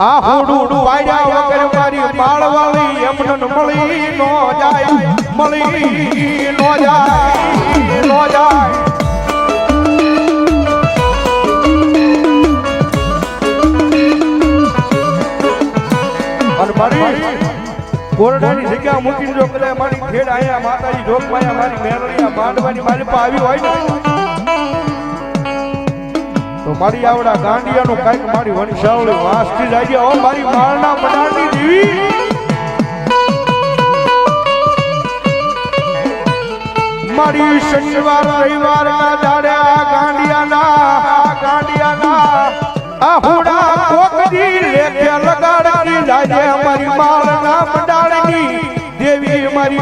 આ હોડું વાયડા વગર મારી બાળવાળી એમને મળી નો જાય. મળી નો જાય. નો જાય. અને મારી કોરડાની જગ્યા મૂકીને જો કદાચ મારી ખેડ આયા માતાજી જોગમાયા મારી મેરણીયા માંડવાની મારી પા આવી હોય ને, તો મારી આવડા ગાંડિયાનું કાંઈક મારી વંશાવળી વાસથી જાય. ઓ મારી માળના મનારની દેવી! મારી શનિવાર, રવિવાર દાડે આ ગાંડિયાના ગાંડિયાના આ હુડા કોકડી લેખે લગાડતી જાજે અમારી માળના મંડાળની દેવી મારી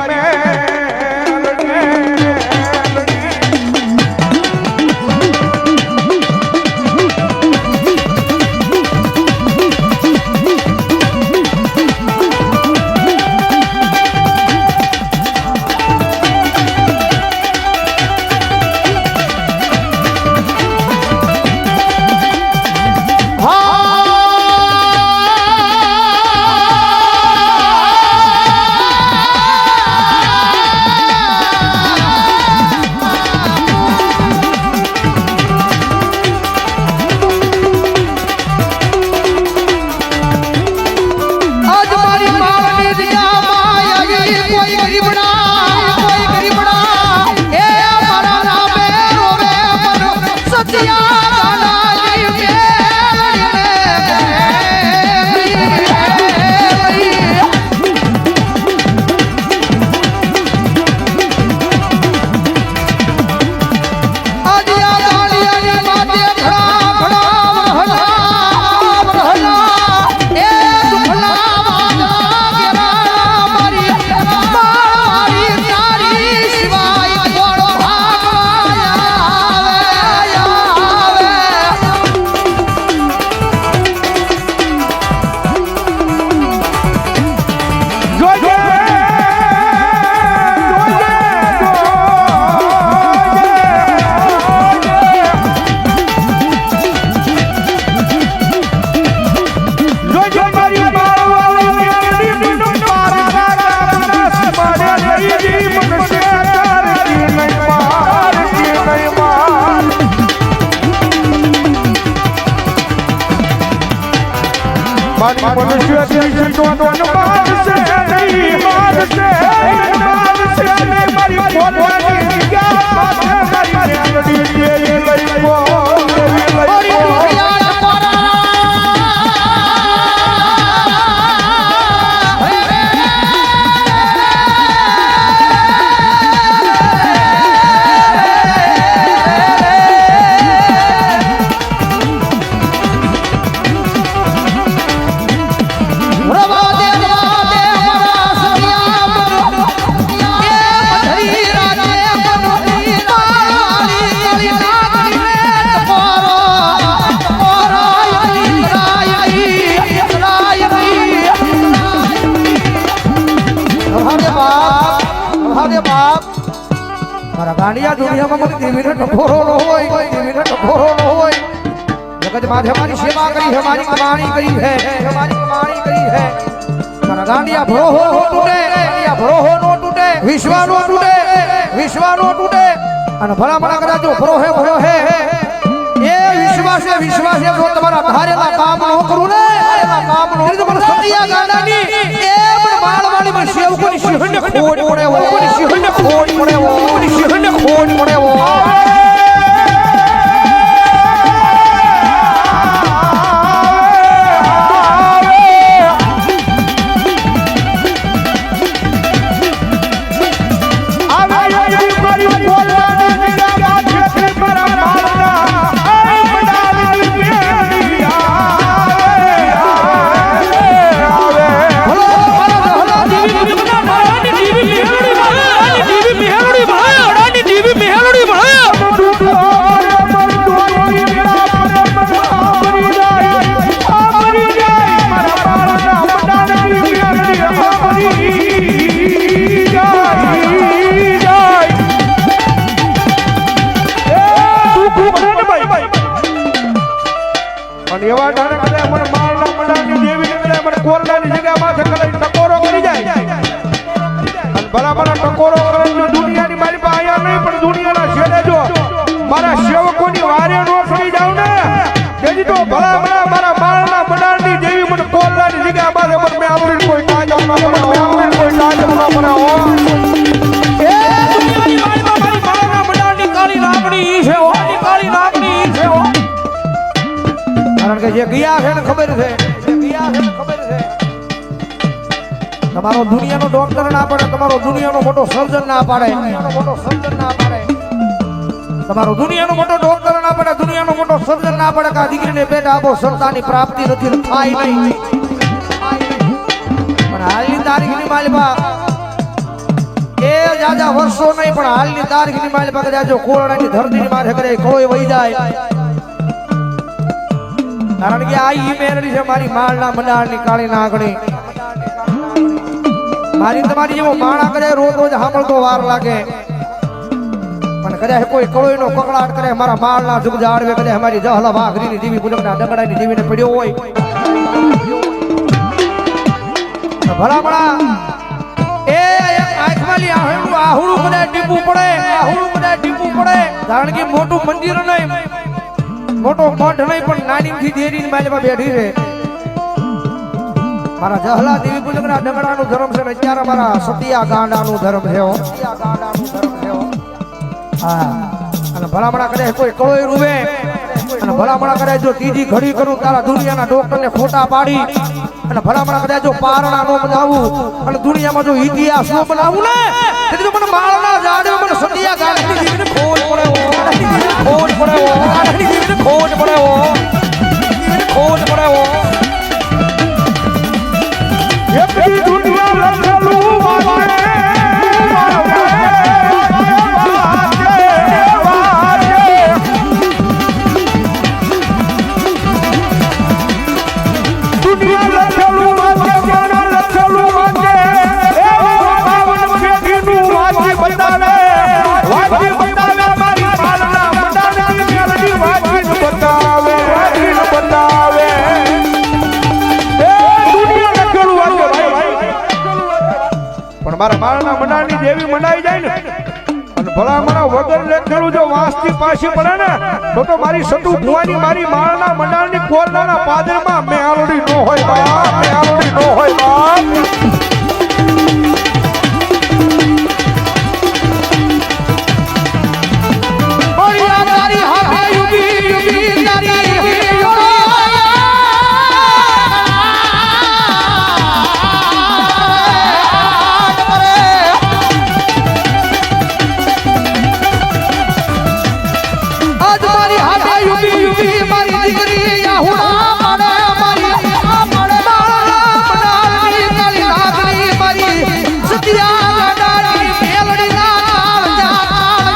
મારી મનુષ્ય છે તો તો મારશે મારા ગાંડિયા દુનિયામાં મને દેવીને ટકોરો ન હોય દેવીને ટકોરો ન હોય જગત માથે મારી સેવા કરી છે મારી કમાણી કરી છે મારી કમાણી કરી છે મારા ગાંડિયા ભરોહો નો તૂટે ગાંડિયા ભરોહો નો તૂટે વિશ્વા નો તૂટે વિશ્વા નો તૂટે અને ભલા ભલા કદાચ જો ભરોહે ભરોહે એ વિશ્વાસે વિશ્વાસે જો તમારા ધારેલા કામ નો કરું ને ધારેલા કામ નો તો મને સતિયા ગાંડાની એ પણ માળવાળી માં સેવ કોની સિંહને ખોડ પડે ઓ સિંહને ખોડ પડે ઓ સિંહને ખોડ પડે ઓ તો ભલા ભલા મારા માળના મંડાની જેવી મને કોરડાની જગ્યા માથે મને મેં આવડી કોઈ કાજ મને મેં આવડી કોઈ કાજ મને ઓ એ છે. કારણ કે જે ગયા છે ને ખબર છે તમારો દુનિયાનો ડોક્ટર ના પાડે તમારો દુનિયાનો મોટો સર્જન ના પાડે મોટો સર્જન ના પાડે. તમારો દુનિયાનો મોટો ડોક્ટર ના પડે, દુનિયાનો મોટો સર્જન ના પડે, કે આ દીકરીને પેટ આપો, સંતાનની પ્રાપ્તિ નથી થાય નહીં. પણ હાલની તારીખની માલિકા એ જાજા વર્ષો નહીં, પણ હાલની તારીખની કદાચ જાજો કોરડાની ધરતીની માથે કરે કોઈ વહી જાય. કારણ કે આ ઈ છે મારી માળના મનાળની કાળી નાગણી મારી તમારી જેવો માણા કરે રોજ રોજ સાંભળતો વાર લાગે. પણ કદાચ કોઈ કળોઈનો કકડાટ કરે, મારા માળના જુગ જાળવે કદાચ અમારી જહલા વાઘરીની દેવી પૂજકના ડગડાની દેવીને પડ્યો હોય. તો ભલા ભલા એ એક આંખમાંથી આહુડું આહુડું કદાચ પડે, આહુડું કદાચ ટીપું પડે. કારણ કે મોટું મંદિર નહીં, મોટો મઠ નહીં, પણ નાનીથી દેરીની માલમાં બેઠી રહે મારા જહલા દેવી પૂજકના ડગડાનું ધર્મ છે ને અત્યારે મારા સતિયા ગાંડાનું ધર્મ છે. સતિયા ગાંડાનું ધર્મ છે અને ભલામણા કરે કોઈ કળોય રૂવે. અને ભલામણા કરે જો ત્રીજી ઘડી કરું તારા દુનિયાના ડોક્ટરને ખોટા પાડી. અને ભલામણા કરે જો પારણા નો બનાવું. અને દુનિયામાં જો ઇતિહાસ નો બનાવું ને તેથી તો મને માળના જાડે મને સતિયા ગાંડાની જીવને ખોટ પડે. ખોટ પડે જીવને ખોટ પડે ખોટ પડે મારા માળના મનાની દેવી મનાઈ જાય ને. અને ભલામણા વગર લેખેલું જો વાંસથી પાછી પડે ને, તો તો મારી સતુ ભુવાની મારી માળના મંડાળની કોરડાના પાદરમાં મેં આલોડી નો હોય બાપ મેં આલોડી નો હોય બાપ આજ મારી હાથે યુગી યુગી મારી દીકરી મારી આ નાગરી મારી સતિયા ગાડાની મેલડી ના જા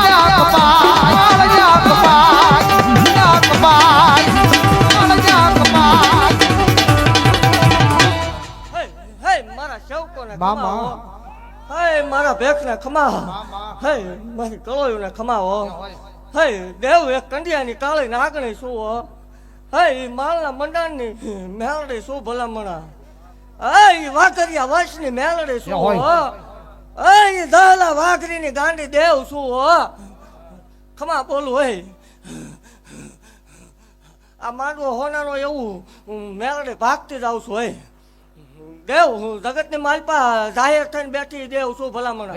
જા કપાય જા કપાય જા કપાય જા કપાય હે હે મારા સેવકોને મામા. હે મારા ભેખને ખમા હે મારી કળોયુને ખમાવો. હે દેવ એક કંડિયાની કાળી નાગણી શું હો? હે ઈ માલના મંડાણની મેલડી શું ભલામણા? હે ઈ વાઘરિયા વંશની મેલડી શું હોય. હો? હે ઈ દહલા વાઘરીની ગાંડી દેવ શું ખમા બોલું હે આ માંડવો હોનાનો એવું મેળડે ભાગતી જાઉં છું હે દેવ હું જગતની માલપા જાહેર થઈને બેઠી દેવ શું ભલામણ?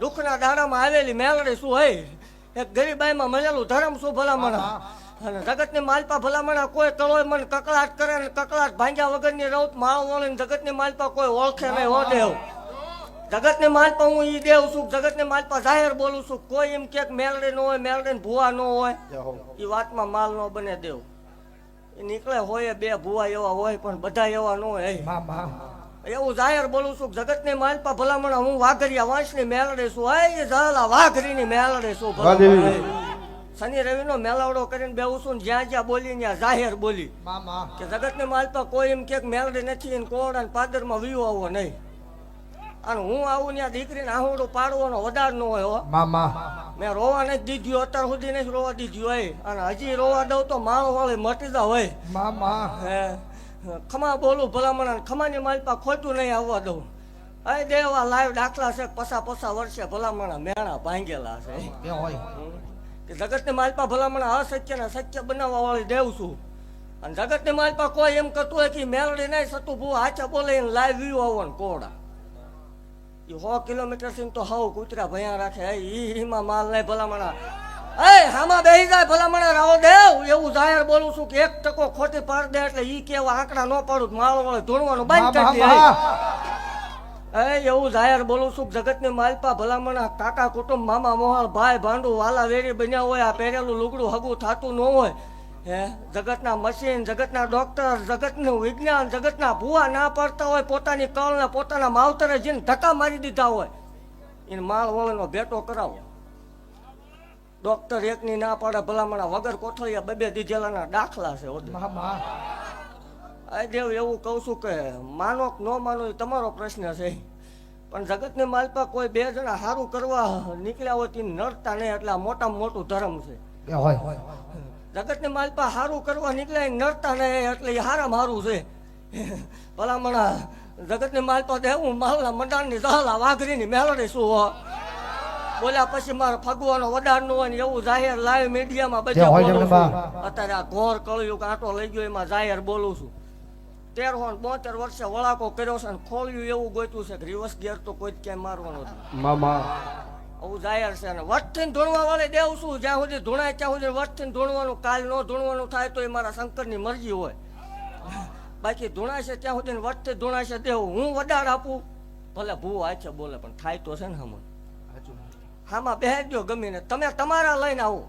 દુઃખના દાડામાં આવેલી મેલડી શું હોય એક ગરીબાઈમાં મળેલું ધરમ શું ભલામણ? અને જગતની માલપા ભલામણા કોઈ તળોય મને કકળાટ કરે ને કકળાટ ભાંગ્યા વગરની રૌત માળ વળીને જગતની માલપા કોઈ ઓળખે નહીં હો દેવ. જગતની માલપા હું ઈ દેવ છું જગતની માલપા જાહેર બોલું છું. કોઈ એમ કે મેલડી નો હોય મેલડી ને ભૂવા નો હોય એ વાતમાં માલ નો બને દેવ. એ નીકળે હોય બે ભૂવા એવા હોય પણ બધા એવા ન હોય. એવું જાહેર બોલું છું જગતની માલપા ભલામણ હું વાઘરિયા વંશની મેલડી છું હે ઝાલા વાઘરી વાઘરીની મેલડી છું શનિ રવિ રવિનો મેલાવડો કરીને બેવું છું જ્યાં જ્યાં બોલી ત્યાં જાહેર બોલી. કે કે જગતની માલપા કોઈ એમ કે મેલડી નથી ને અને પાદરમાં વીવો આવો નહીં. અને હું આવું ત્યાં દીકરીને આહુડું પાડવાનો વધાર ન હોય મામા મેં રોવા નથી દીધું અત્યાર સુધી નથી રોવા દીધું હોય. અને હજી રોવા દઉં તો માળો વાળી મટી જા હોય. મામા હે. ખમા બોલું ભલામણ ખમાની માલપા ખોટું નહીં આવવા દઉં. અહીં દેવા લાઈવ દાખલા છે પસા પસા વર્ષે ભલામણ મેણા ભાંગેલા છે. કે જગતની માલપા ભલામણ અસત્ય ને સત્ય બનાવવા વાળી દેવ છું. અને જગતની માલપા કોઈ એમ કરતું હોય કે મેલડી નહીં સતું ભૂ હાચા બોલે એને લાઈવ વ્યૂ આવવાનું કોડા. એ સો કિલોમીટરથી તો હાવ કૂતરા ભયા રાખે. એ ઈ માલ નહીં ભલામણા એ હામાં બેહી જાય ભલામણા રાવો દેવ એવું જાહેર બોલું છું કે એક ટકો ખોટી પાડ દે એટલે ઈ કેવા આંકડા ન પાડું. માળો વાળો ધૂણવાનું બંધ કરી દે. એ એવું જાહેર બોલું છું જગતની માલપા ભલામણા કાકા કુટુંબ મામા મોહાળ ભાઈ ભાંડુ વાલા વેરી બન્યા હોય આ પહેરેલું લુગડું હગું થાતું ન હોય. હે જગતના મશીન જગતના ડોક્ટર જગતનું વિજ્ઞાન જગતના ભૂવા ના પડતા હોય પોતાની કળને પોતાના માવતરે જઈને ધક્કા મારી દીધા હોય. એને માળ વળનો ભેટો કરાવો. ડોક્ટર એકની ના પાડે ભલામણા વગર કોથળિયા બબે દીધેલાના દાખલા છે. આ દેવ એવું કહું છું કે માનો કે ન માનો એ તમારો પ્રશ્ન છે. પણ જગતની માલપા કોઈ બે જણા સારું કરવા નીકળ્યા હોય તે નડતા નહીં એટલે મોટા મોટામાં મોટું ધર્મ છે. જગતની માલપા સારું કરવા નીકળ્યા નડતા નહીં એટલે એ હારામાં હારું છે. ભલામણા જગતની માલપા દેવું માલના મંડાણની દહલા વાઘરીની મેળડી શું બોલ્યા પછી મારો ફગવાનો વડારનું હોય ને એવું જાહેર લાઈવ મીડિયામાં બધા બોલું છું. અત્યારે આ ઘોર કળિયું કાંટો લઈ ગયો એમાં જાહેર બોલું છું. તેર હોન બોતેર વર્ષે વળાકો કર્યો છે ને ખોલ્યું એવું ગોત્યું છે કે રિવર્સ ગેર તો કોઈ ક્યાંય મારવાનો મામા આવું જાહેર છે અને વટથી ધૂણવા વાળે દેવ છું જ્યાં સુધી ધૂણાય ત્યાં સુધી વટથી ધૂણવાનું કાલ ન ધૂણવાનું થાય તો એ મારા શંકરની મરજી હોય. બાકી ધૂણાશે છે ત્યાં સુધી વટથી ધૂણાશે છે દેવ હું વડાર આપું? ભલે ભૂ આ છે બોલે પણ થાય તો છે ને હમણ. હામાં બેસજો ગમીને તમે તમારા લઈને આવો.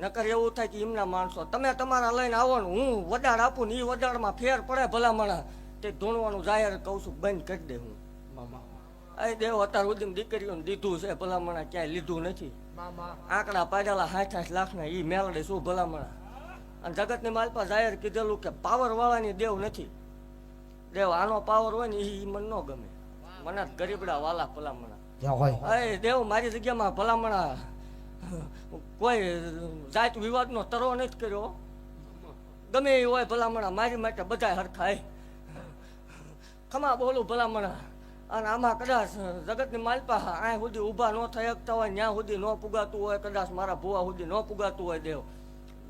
નકર એવું થાય કે એમના માણસો તમે તમારા લઈને આવો ને હું વડાર આપું ને એ વડારમાં ફેર પડે ભલામણા તે ધૂણવાનું જાહેર કહું છું બંધ કરી દે હું. એ દેવ અત્યાર સુધી દીકરીઓને દીધું છે ભલામણા ક્યાંય લીધું નથી. આંકડા પાડેલા સાઠ સાઠ લાખના એ મેળડે શું ભલામણા અને જગતની માલપા જાહેર કીધેલું કે પાવર વાળાની દેવ નથી. દેવ આનો પાવર હોય ને એ મને ન ગમે. મને ગરીબડા વાલા ભલામણા. જે હોય. અરે દેવ મારી જગ્યામાં ભલામણા કોઈ જાત વિવાદનો તરો નથી કર્યો. ગમે એ હોય ભલામણા મારી માટે બધા હરખાય. ખમા બોલું ભલામણા. અને આમાં કદાચ જગતની માલપા આ સુધી ઊભા ન થઈ શકતા હોય ત્યાં સુધી ન પુગાતું હોય કદાચ મારા ભુવા સુધી ન પુગાતું હોય દેવ.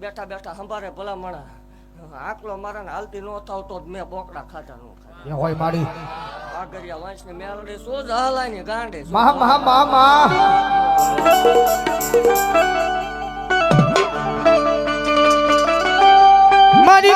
બેઠા બેઠા સંભારે ભલામણા. આકલો મારાને હાલતી ન થાવ તો જ મેં બોકડા ખાતા નો જે હોય મારી આગળિયા વાંચની મેલડી શું જ ને ગાંડે મા મામા મામા મારી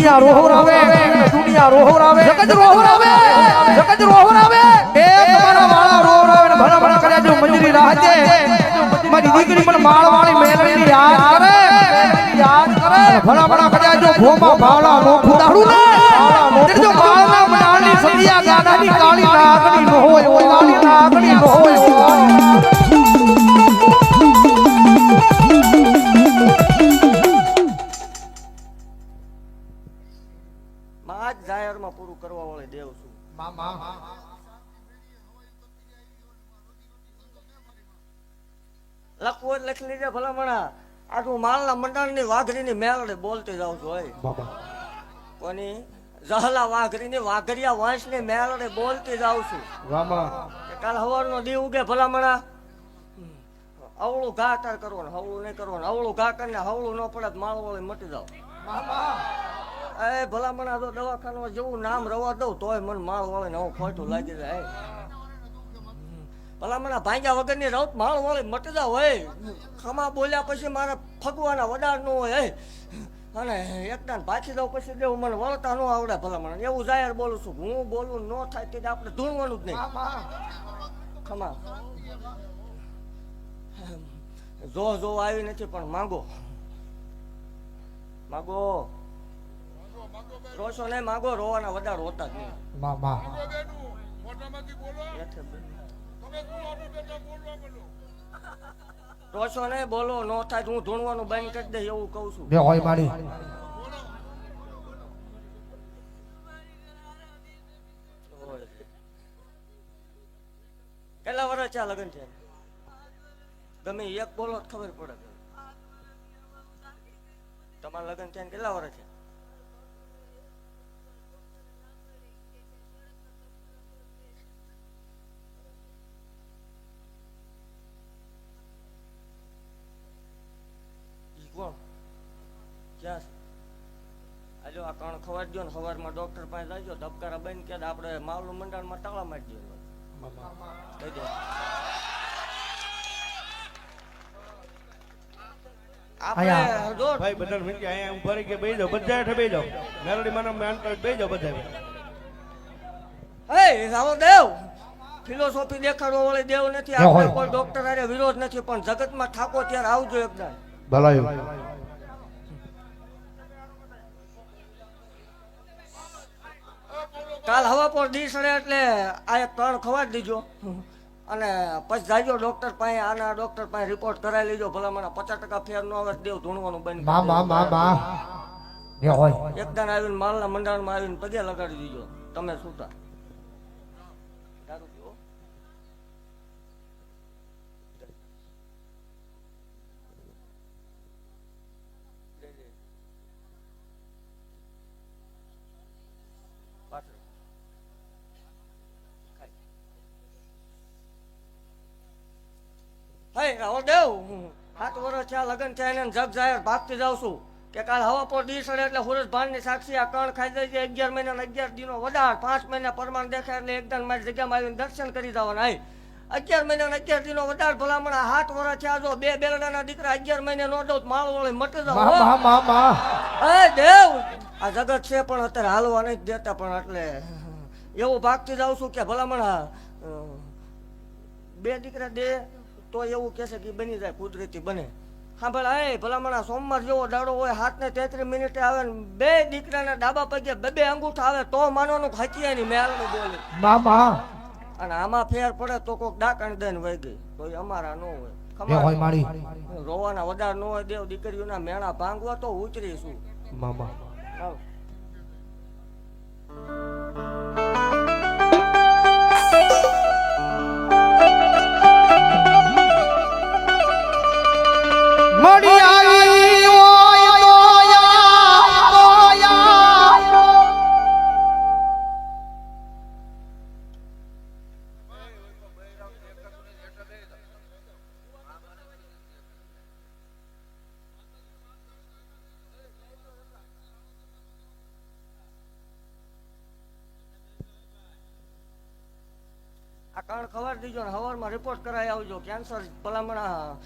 દુનિયા રોહરાવે દુનિયા રોહરાવે જગત રોહરાવે જગત રોહરાવે એ તમારા વાળા રોહરાવે ને ભલા ભલા કર્યા જો મંજરી રાહતે મારી દીકરી મને માળવાળી મેહરણી યાદ કરે. યાદ કરે. ભલા ભલા કર્યા જો ભોમા ભાવલા નો. ફુદાડું ને. જો માળના બનાવની સતિયા ગાનાની કાળી નાગણી નો હોય ઓય કાળી નાગણી નો. છું લખવું હોય લખી લીધે ભલામણા. આ તું માલના મંડળની વાઘરીની મેળે બોલતી જાઉં છું હોય કોની? જહલા વાઘરીની વાઘરિયા વંશની મેળે બોલતી જાઉં છું. કાલ હવારનો દી ઉગે ભલામણા. અવળું ઘા તાર કરવાનું હવળું નહીં કરવાનું. અવળું ઘા કરીને હવળું ન પડે માળ વાળી મટી જાવ એ ભલામણા તો દવાખાનામાં જેવું નામ રવા દઉં તોય મને માળ વાળીને હું ખોટું લાગી જાય ભલામણા ભાંગ્યા વગરની રૌત માળ વાળી મટી જાવ હોય. ખમા બોલ્યા પછી મારે ફગવાના વડાર નો હોય અને એકદાન પાછી દઉં પછી દેવું મને વળતા ન આવડે ભલામણ. એવું જાહેર બોલું છું. હું બોલું ન થાય તે આપણે ધૂણવાનું જ નહીં. ખમા. જો જો આવી નથી પણ માંગો. માંગો. રોશો નહીં માગો રોવાના વધારે હોતા જ નહીં. હેઠે બે. રોશો નહીં બોલો નો થાય હું ધૂણવાનું બંધ કરી દે એવું કહું છું. બે હોય માડી કેટલા વર્ષ છે આ લગ્ન છે ગમે એક બોલો જ ખબર પડે. તમારા લગ્ન છે કેટલા વર્ષ છે આ કણ ખવાઈ દો ને સવારમાં ડોક્ટર પાસે જાજો ધબકારા બંધ કે આપણે માવલું મંડળમાં તાળા મારી દો કહી દો આપણે જો ભાઈ બધા મિનિટ અહીંયા ઊભા રહી ગયા બેસી જાઓ બધા હેઠે બેસી જાઓ. મેલોડી મને મેન કરી બેસી જાઓ બધા હે રાવો દેવ. ફિલોસોફી દેખાડો વાળી દેવ નથી આપણે કોઈ ડોક્ટર હારે વિરોધ નથી પણ જગતમાં ઠાકો ત્યારે આવજો એકદમ. ભલાયું. કાલ હવા પર દી સડે એટલે આ એક ત્રણ ખવાડી દીજો અને પછી જાજો ડોક્ટર પાસે આના ડોક્ટર પાસે રિપોર્ટ કરાવી લેજો ભલા મને પચાસ ટકા ફેર નો આવે દેવ ધૂણવાનું બંધ બા બા બા બા. એકદમ આવીને માલના મંડાણમાં આવીને પગે લગાડી દીજો તમે છૂટા હે રાહુલ દેવ સાત વર્ષ થયા લગ્ન થયા એને જગ જાહેર ભાગતી જાઉં છું કે કાલ હવા પર દી સડે એટલે હુરજ ભાનની સાક્ષી આ કણ ખાઈ જાય છે. અગિયાર મહિના અગિયાર દિનો વધાર પાંચ મહિના પરમાણ દેખાય એટલે એકદમ મારી જગ્યામાં આવીને દર્શન કરી જવાના હે. અગિયાર મહિના અગિયાર દિનો વધાર ભલામણ સાત વર્ષ થયા જો બે બેલડાના દીકરા અગિયાર મહિને નો દઉં માળ વળી મટી જાવ મા દેવ આ જગત છે પણ અત્યારે હાલવા નથી દેતા પણ એટલે એવું ભાગતી જાઉં છું કે ભલામણ બે દીકરા દે તો એવું કહેશે કે બની જાય કુદરતી બને. હા ભલા એ ભલામણ સોમવાર જેવો દાડો હોય હાથ ને તેત્રીસ મિનિટે આવે ને બે દીકરાના ડાબા પગે બે બે અંગૂઠા આવે તો માનવાનું હચિયા ની મેલનું બોલે. મા અને આમાં ફેર પડે તો કોક ડાકણ દઈને વહી ગઈ. તો અમારા ન હોય. રોવાના વધાર ન હોય દેવ દીકરીઓના મેણા ભાંગવા તો ઉતરીશું મામા આવ. ખબર દીજો ને હવારમાં રિપોર્ટ કરાવી આવજો. કેન્સર ભલામણા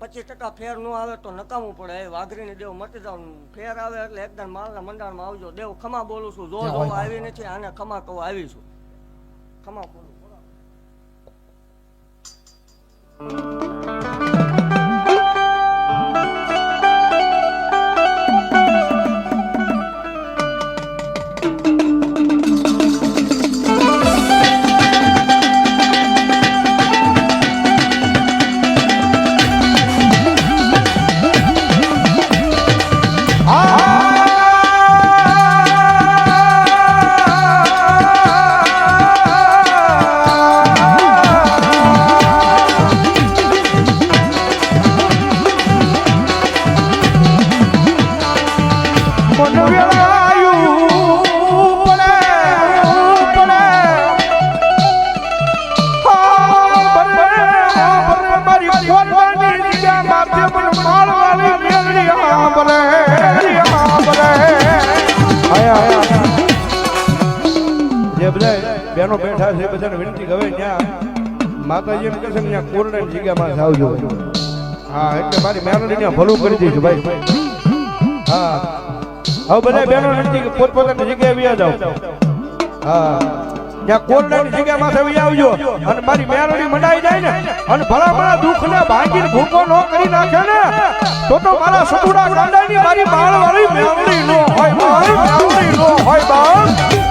પચીસ ટકા ફેર ન આવે તો નકામું પડે. એ વાઘરીને દેવ મટી જાવ ફેર આવે એટલે એકદમ માલના મંડાણમાં આવજો. દેવ ખમા બોલું છું જો જો આવી નથી આને ખમા કહું આવી છું. ખમા બોલું. મન જગ્યામાં આવજો હા, એટલે મારી મેલડી ત્યાં ભલું કરી દઈશું ભાઈ. હા. હવે બધા બહેનો નથી પોતપોતાની જગ્યાએ વ્યા જાઓ. હા. ત્યાં કોરડાની જગ્યામાં આવી આવજો. અને મારી મેરડી મંડાઈ જાય ને, અને ભલા ભલા દુઃખને ભાંગીને ભૂકો ન કરી નાખે ને, તો તો મારા સતુડા ગાંડાની મારી બાળ વાળી મેરડી નો હોય મારી મેરડી નો હોય